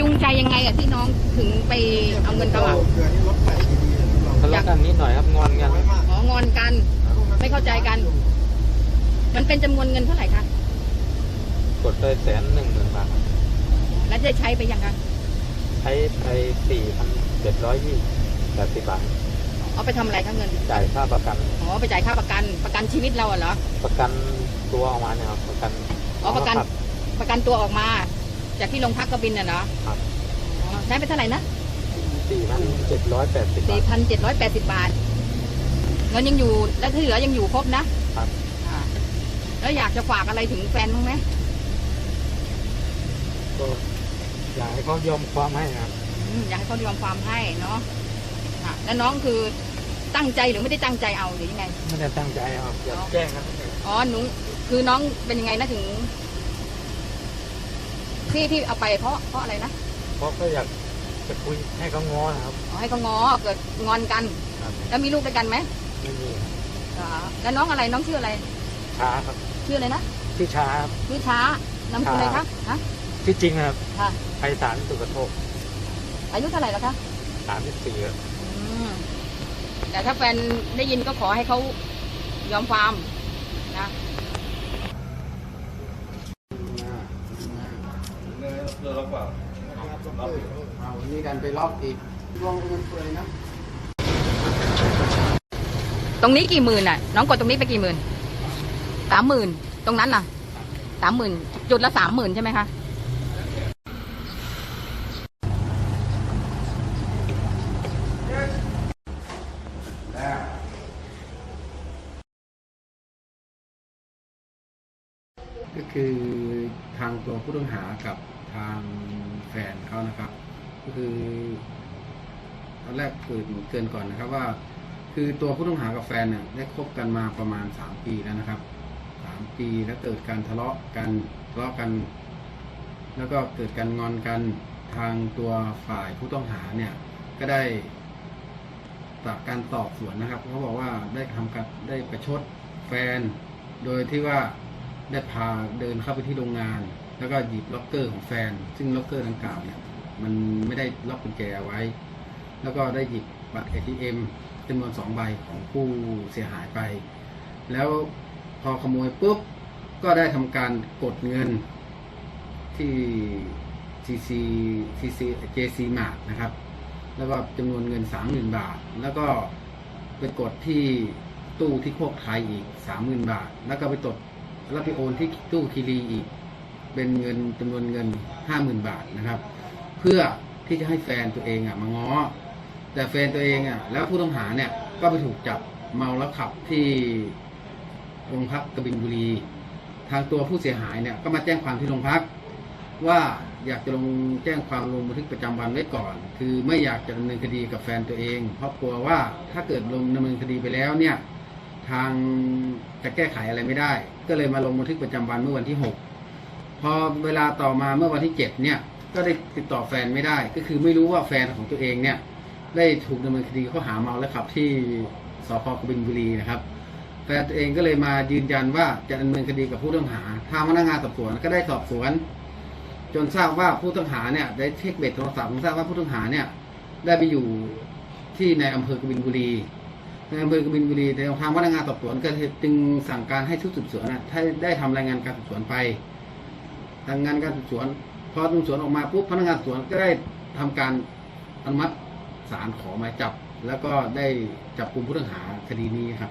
จูงใจยังไงอะที่น้องถึงไปเอาเงินเขาอะเดือนนี้รถไฟดีๆเราทะเลาะกันนิดหน่อยครับงอนกันน้อยมากอ๋องอนกัน ไม่เข้าใจกัน มันเป็นจำนวนเงินเท่าไหร่คะกดไปแสนหนึ่งหมื่นบาทครับแล้วจะใช้ไปยังคะใช้ไปสี่พันเจ็ดร้อยยี่แปดสิบบาทเอาไปทำอะไรคะเงินจ่ายค่าประกัน อ๋อไปจ่ายค่าประกันประกันชีวิตเราอะเหรอประกันตัวออกมาเนี่ยครับประกันอ๋อประกันขับประกันตัวออกมา จากที่โรงพักกบินน่ะเหรอครับ อ๋อใช้ไปเท่าไหร่นะสี่พันเจ็ดร้อยแปดสิบบาสี่ทพันเจ็ดร้อยแปดสิบบาทเงินยังอยู่และที่เหลือยังอยู่ครบนะครับ อ่าแล้วอยากจะฝากอะไรถึงแฟนบ้างไหมก็อยากให้เขายอมความให้นะครับอืมอยากให้เขายอมความให้เนาะค่ะแล้วน้องคือตั้งใจหรือไม่ได้ตั้งใจเอาหรือยังไง ไม่ได้ตั้งใจครับอยากแกล้งครับอ๋อหนูคือน้องเป็นยังไงนะถึง ที่ที่เอาไปเพราะเพราะอะไรนะเพราะก็อยากจะคุยให้เขาง้อนะครับอ๋อให้เขางอเกิดงอนกัน ครับแล้วมีลูกด้วยกันไหมไม่มีครับอ๋อแล้วน้องอะไรน้องชื่ออะไร ช้าครับชื่ออะไรนะที่ช้าครับชื่อช้านามสกุลอะไรคะฮะที่จริงนะครับค่ะไพศาลสุกโทกอายุเท่าไหร่แล้วคะสามสิบสี่ครับอืมแต่ถ้าแฟนได้ยินก็ขอให้เขายอมความนะ เอานี่กันไปล็อกอีกลองเงินเปื่อยนะ ตรงนี้กี่หมื่นอะ น้องกดตรงนี้ไปกี่หมื่นสามหมื่นตรงนั้นน่ะสามหมื่นจุดละสามหมื่นใช่ไหมคะก็คือทางตัวผู้ต้องหากับ ทางแฟนเขานะครับ ก็คือตอนแรกเกิดเกินก่อนนะครับว่า คือตัวผู้ต้องหากับแฟนเนี่ยได้คบกันมาประมาณสามปีแล้วนะครับสามปีแล้วเกิดการทะเลาะกันทะเลาะกัน แล้วก็เกิดการงอนกันทางตัวฝ่ายผู้ต้องหาเนี่ยก็ได้จากการสอบสวนนะครับเขาบอกว่าได้ทำการได้ประชดแฟน โดยที่ว่าได้พาเดินเข้าไปที่โรงงาน แล้วก็หยิบล็อกเกอร์ของแฟน ซึ่งล็อกเกอร์ดังกล่าวเนี่ยมันไม่ได้ล็อกกุญแจไว้ แล้วก็ได้หยิบบัตร ATM จำนวนสองใบของผู้เสียหายไป แล้วพอขโมยปุ๊บ ก็ได้ทำการกดเงินที่ TC TC JC Mart นะครับ แล้วก็จำนวนเงิน 30,000 บาท แล้วก็ไปกดที่ตู้ที่โคกไทยอีก 30,000 บาท แล้วก็ไปตดแล้วไปโอนที่ตู้คีรีอีก เป็นเงินจำนวนเงิน50,000บาทนะครับ เพื่อที่จะให้แฟนตัวเองอะมาง้อ แต่แฟนตัวเองอะแล้วผู้ต้องหาเนี่ยก็ไปถูกจับเมาแล้วขับที่โรงพักกบินบุรี ทางตัวผู้เสียหายเนี่ยก็มาแจ้งความที่โรงพัก ว่าอยากจะลงแจ้งความลงบันทึกประจำวันไว้ก่อน คือไม่อยากจะดำเนินคดีกับแฟนตัวเอง เพราะกลัวว่าถ้าเกิดลงดำเนินคดีไปแล้วเนี่ยทางจะแก้ไขอะไรไม่ได้ ก็เลยมาลงบันทึกประจำวันเมื่อวันที่หก พอเวลาต่อมาเมื่อวันที่เจ็ดเนี่ย ก็ได้ติดต่อแฟนไม่ได้ ก็คือไม่รู้ว่าแฟนของตัวเองเนี่ย ได้ถูกดำเนินคดีข้อหาเมาและขับที่สพกบินบุรีนะครับแฟนตัวเองก็เลยมายืนยันว่าจะดำเนินคดีกับผู้ต้องหาทางพนักงานสอบสวนก็ได้สอบสวน จนทราบว่าผู้ต้องหาเนี่ยได้เช็คเบ็ดโทรศัพท์ทราบว่าผู้ต้องหาเนี่ย ได้ไปอยู่ที่ในอำเภอกบินบุรีในอำเภอกบินบุรีแต่ทางพนักงานสอบสวนก็จึงสั่งการให้ชุดสืบสวนนะได้ทำรายงานการสืบสวนไป ทางงานการสืบสวน พอสืบสวนออกมาปุ๊บพนักงานสวนก็ได้ทำการอนุมัติศาลขอหมายจับ แล้วก็ได้จับกลุ่มผู้ต้องหาคดีนี้ครับ